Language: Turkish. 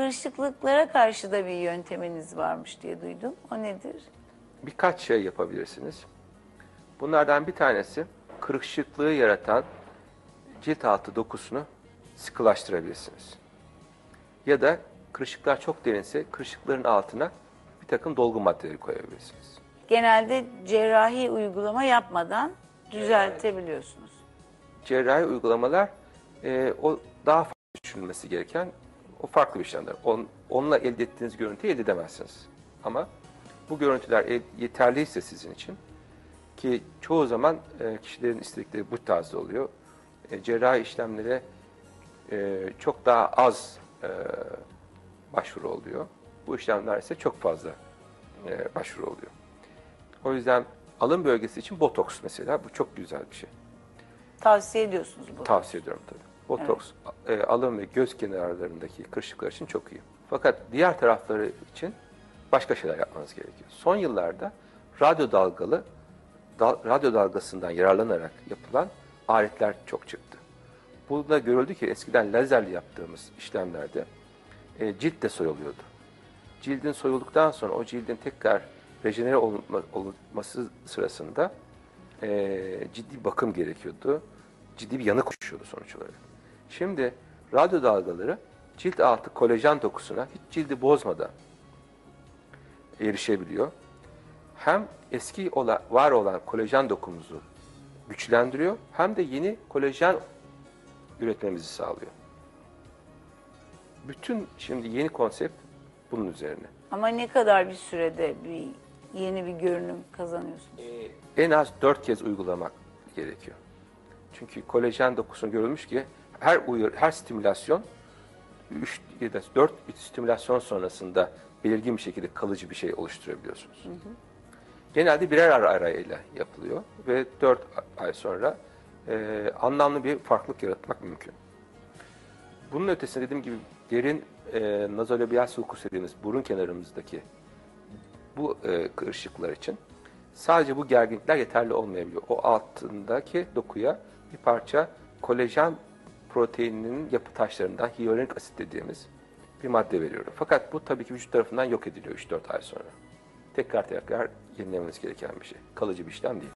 Kırışıklıklara karşı da bir yönteminiz varmış diye duydum. O nedir? Birkaç şey yapabilirsiniz. Bunlardan bir tanesi kırışıklığı yaratan cilt altı dokusunu sıkılaştırabilirsiniz. Ya da kırışıklar çok derinse kırışıkların altına bir takım dolgu maddeleri koyabilirsiniz. Genelde cerrahi uygulama yapmadan düzeltebiliyorsunuz. cerrahi uygulamalar e, o daha farklı düşünülmesi gereken o farklı bir şeyler. On, onunla elde ettiğiniz görüntüyü elde edemezsiniz. Ama bu görüntüler el- yeterliyse sizin için ki çoğu zaman e, kişilerin istedikleri bu tarzda oluyor. E, cerrahi işlemlere e, çok daha az e, başvuru oluyor. Bu işlemler ise çok fazla e, başvuru oluyor. O yüzden alın bölgesi için botoks mesela bu çok güzel bir şey. Tavsiye ediyorsunuz bu. Tavsiye ediyorum tabii. Botoks e, alın ve göz kenarlarındaki kırışıklar için çok iyi. Fakat diğer tarafları için başka şeyler yapmanız gerekiyor. Son yıllarda radyo dalgalı dal- radyo dalgasından yararlanarak yapılan aletler çok çıktı. Burada görüldü ki eskiden lazerle yaptığımız işlemlerde e, cilt de soyuluyordu. Cildin soyulduktan sonra o cildin tekrar rejenere olma- olması sırasında e, ciddi bakım gerekiyordu. Ciddi bir yanık oluşuyordu sonuç olarak. Şimdi radyo dalgaları cilt altı kolajen dokusuna hiç cildi bozmadan erişebiliyor. Hem eski ola, var olan kolajen dokumuzu güçlendiriyor hem de yeni kolajen üretmemizi sağlıyor. Bütün şimdi yeni konsept bunun üzerine. Ama ne kadar bir sürede bir yeni bir görünüm kazanıyorsunuz? en az dört kez uygulamak gerekiyor. Çünkü kolajen dokusunu görülmüş ki her uyarı, her stimülasyon 3 ya da 4 stimülasyon sonrasında belirgin bir şekilde kalıcı bir şey oluşturabiliyorsunuz. Genelde birer ara arayla yapılıyor ve 4 ay sonra e, anlamlı bir farklılık yaratmak mümkün. Bunun ötesinde dediğim gibi derin e, nazolabial sulcus dediğimiz burun kenarımızdaki bu e, kırışıklar için sadece bu gerginlikler yeterli olmayabiliyor. O altındaki dokuya bir parça kolajen proteininin yapı taşlarından hyaluronik asit dediğimiz bir madde veriyorum. Fakat bu tabii ki vücut tarafından yok ediliyor 3-4 ay sonra. Tekrar tekrar yenilemeniz gereken bir şey. Kalıcı bir işlem değil.